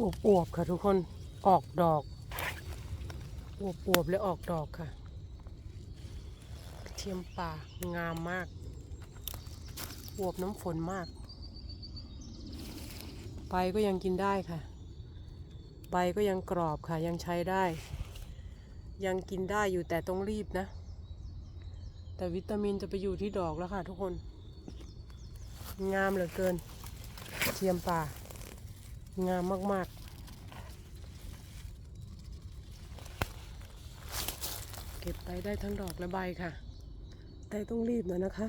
อวบอวบๆค่ะทุกคนออกดอกอวบอวบๆและออกดอกค่ะเทียมป่างามมากอวบน้ำฝนมาก ใบก็ยังกินได้ค่ะ ใบก็ยังกรอบค่ะยังใช้ได้ ยังกินได้อยู่แต่ต้องรีบนะ แต่วิตามินจะไปอยู่ที่ดอกแล้วค่ะทุกคน งามเหลือเกิน เทียมป่า งามมาก ๆ เก็บไปได้ทั้งดอกและใบค่ะ แต่ต้องรีบหน่อยนะคะ